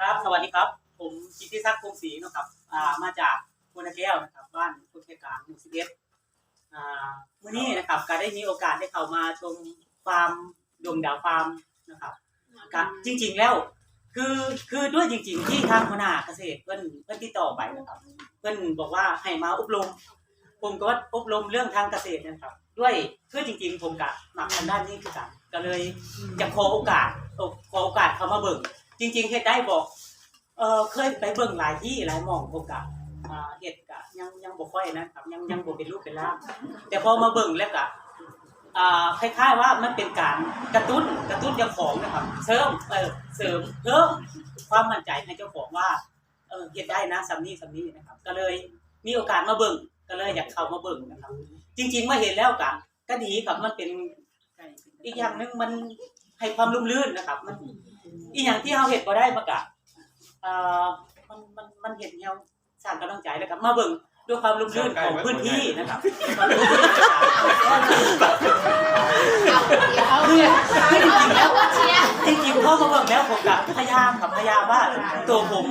ครับสวัสดีครับ ผมกิติศักดิ์คงศรีนะครับอ่ามาจากโพนแก้วนะครับ บ้านพุทธกลางหมู่สิบเอ็ดอ่าวันนี้นะครับก็ได้มีโอกาสได้เข้ามาชมฟาร์มดวงดาวฟาร์มนะครับก็จริง ๆแล้วคือคือด้วยจริง ๆ ที่ทางหัวหนาเกษตรเพิ่นเพิ่นติดต่อไปนะครับ เพิ่นบอกว่าให้มาอบรมผมก็อบรมเรื่องทางเกษตรนะครับ ด้วยคือจริง ๆ ผมกะหนักทางด้านนี้คือกันก็เลยจะขอโอกาสขอโอกาสเข้ามาเบิ่ง จริงๆเฮ็ดได้บอกเออเคยไปเบิ่งหลายที่หลายหม่องผมกะอ่าเฮ็ดกะยังยังบ่ค่อยนะครับ ยังยังบ่เป็นรูปเป็นร่างแต่พอมาเบิ่งแล้วกะอ่าคล้ายๆว่ามันเป็นการกระตุ้นกระตุ้นเจ้าของนะครับเสริมเออเสริมเพิ่มความมั่นใจให้เจ้าของว่าเออเฮ็ดได้นะสำนี้สำนี้นะครับ ก็เลยมีโอกาสมาเบิ่งก็เลยอยากเข้ามาเบิ่งนะครับ จริง ๆ มาเห็นแล้วกะก็ดีครับมันเป็นอีกอย่างหนึงมันให้ความลุ่มลื่นนะครับ มัน อีกอย่างที่เราเห็นบ่ได้มากะเอ่อมันมันมันเห็นเราสร้างกำลังใจแล้วกับมาเบิ่งด้วยความลุ่มลื่นของพื้นที่นะครับคือคือจริงๆแล้วจริงๆพอมาเบิ่งแล้วผมกับพยายามกับพยายามว่าตัวผม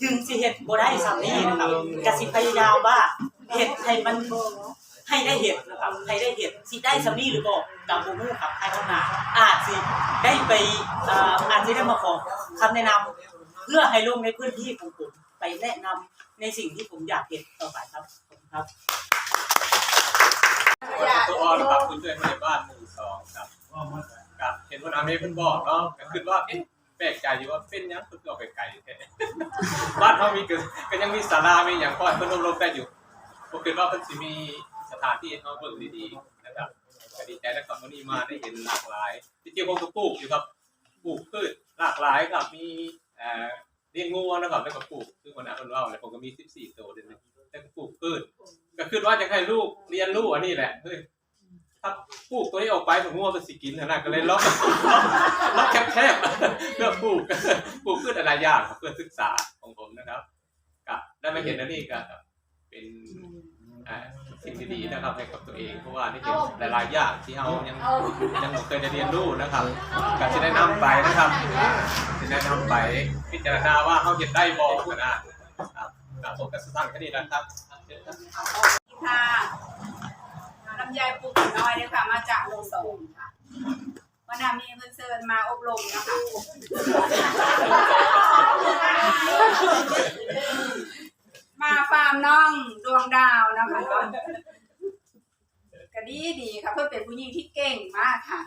ถึงสิเฮ็ดบ่ได้ซ้ำนี้นะครับก็สิพยายามว่าเฮ็ดให้มัน ให้ได้เห็ดนะครับให้ได้เห็ดสิได้ซ้ำนี้หรือบ่กับบ่ฮู้ครับให้ข้างหน้าอาจสิได้ไปอาจสิได้มาขอคำแนะนำเพื่อให้ลงในพื้นที่ของผมไปแนะนำในสิ่งที่ผมอยากเห็นต่อไปครับขอบคุณครับตัวออนครับคุณช่วยมในบ้านหมู่สองครับกับเห็นว่านาเมย์เพิ่นบอกเนาะก็คือว่าเอ๊ะแปลกใจอยู่ว่าเป็นยังเพิ่นก็เอาไปไกลแท้บ้านเขามีก็ยังมีศาลามีหยังคอเพิ่นอบรมได้อยู่ผมคิดว่าเพิ่นสิมี สถานที่เขาเบิ่งดีๆนะครับก็ดีใจนะครับวันนี้มาได้เห็นหลากหลายที่เจริงผมก็ปลูกอยู่ครับปลูกพืชหลากหลายครับมีเอ่อเลี้ยงงูนะครับแล้วก็ปลูกคือคนน่ะเพิ่นว่าแล้วผมก็มี 14ตัวเดือนนึงแล้วก็ปลูกพืชก็คือว่าจะให้ลูกเรียนรู้อันนี้แหละเฮ้ยถ้าปลูกตัวนี้ออกไปผมง่วงเป็นสิกินนะก็เลยล็อกล็อกแคบๆเพื่อปลูกปลูกพืชอะไรอย่างครับเพื่อศึกษาของผมนะครับกับได้มาเห็นอันนี้ก็เป็น สิ่งที่ดีนะครับให้กับตัวเองเพราะว่านี่เป็นหลายๆอย่างที่เรายังยังไม่เคยได้เรียนรู้นะครับก็จะได้นำไปนะครับจะได้นำไปพิจารณาว่าเขาเห็นได้บอกนะครับกับผมก็สร้างแค่นี้นะครับค่ะลำไยปลูกน้อยเลยค่ะมาจากโลโซนค่ะวันนี้มีเพื่อนเชิญมาอบรมนะคะ มาฟาร์มน้องดวงดาวนะคะก็ดีดีค่ะเพื่อเป็นผู้หญิงที่เก่งมากค่ะ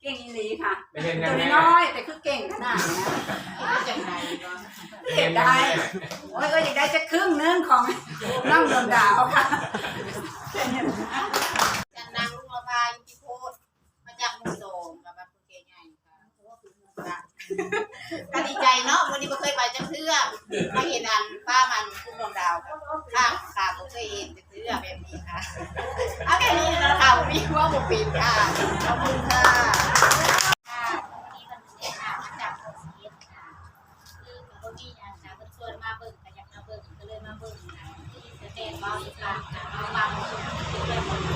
เก่งอีหลีค่ะไม่เห็นยัตัวน้อยๆแต่คือเก่งขนาดเนี้ยเห็นได้โอ้ยเอ้ยอยากได้จะครึ่งนึงของน้องดวงดาวค่ะจากนางลุงละพายพิโพธมาจากมุโดมกับแบ้านภูเก็ตใหญ่ค่ะก็ ดีใจเนาะวันนี้ไม่เคยไปจังเทื่อมาเห็นอันป้ามันคุณดวงดาวค่ะค่ะไม่เคยเห็นจังเทื่อแบบนี้ค่ะเอาแค่นี้นะคะวันนี้ว่าบุปิดค่ะขอบคุณค่ะค่ะวันนี้มันเสียค่ะมาจากโคสีค่ะคือกับมีอยางเพิ่นชวนมาเบิ่งก็อยากมาเบิ่งก็เลยมาเบิ่งค่ะที่สเตนบอลอีกค่ะเอาบางคนที่เลยหมดเล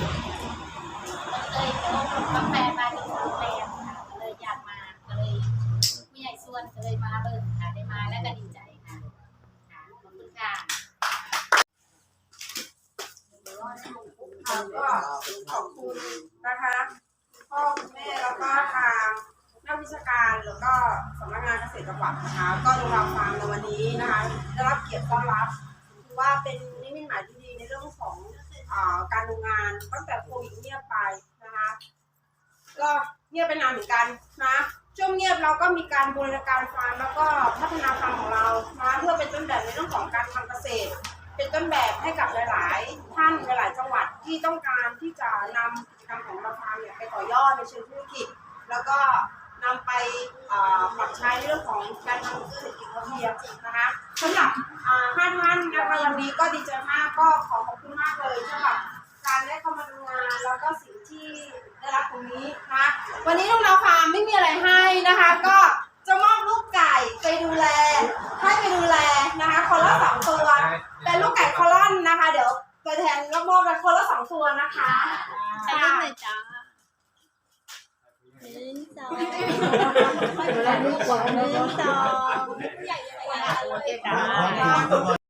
ยโตกาแฟมาที่สามแปดค่ะก็เลยอยากมาก็เลยผู้ใหญ่ส่วนก็เลยมาเบิ่งค่ะได้มาแล้วก็ดีใจค่ะค่ะขอบคุณค่ะ ค่ะก็ขอบคุณนะคะคุณพ่อคุณแม่แล้วก็ทางนักวิชาการแล้วก็สำนักงานเกษตรจังหวัดนะคะก็ดูเราฟาร์มในวันนี้นะคะได้รับเกียรติต้อนรับถือว่าเป็นนิมิตหมายที่ดีในเรื่องของอ่าการดูงานตั้งแต่โควิดเงียบไปนะคะก็เงียบไปนานเหมือนกันนะช่วงเงียบเราก็มีการบูรณาการฟาร์มแล้วก็พัฒนาฟาร์มของเรานะเพื่อเป็นต้นแบบในเรื่องของการทำเกษตร เป็นต้นแบบให้กับหลาย ๆ ท่านหลาย ๆ จังหวัด ที่ต้องการที่จะนำกิจกรรมของเราฟาร์มเนี่ยไปต่อยอดในเชิงธุรกิจ แล้วก็นำไปปรับใช้ในเรื่องของการทำเศรษฐกิจพอเพียงนะคะสำหรับอ่าห้าท่านนะคะวันนี้ก็ดีใจมากก็ขอขอบคุณมากเลยสำหรับการได้เข้ามาดูงานแล้วก็สิ่งที่ได้รับตรงนี้นะวันนี้ลูกเราฟาร์มไม่มีอะไรให้นะคะ ก็จะมอบลูกไก่ไปดูแลให้ไปดูแล ตัวนะคะขอบคุณเลยจ้าหนึ่งสองดูแลหนึ่งสองผู้ใหญ่ยังไง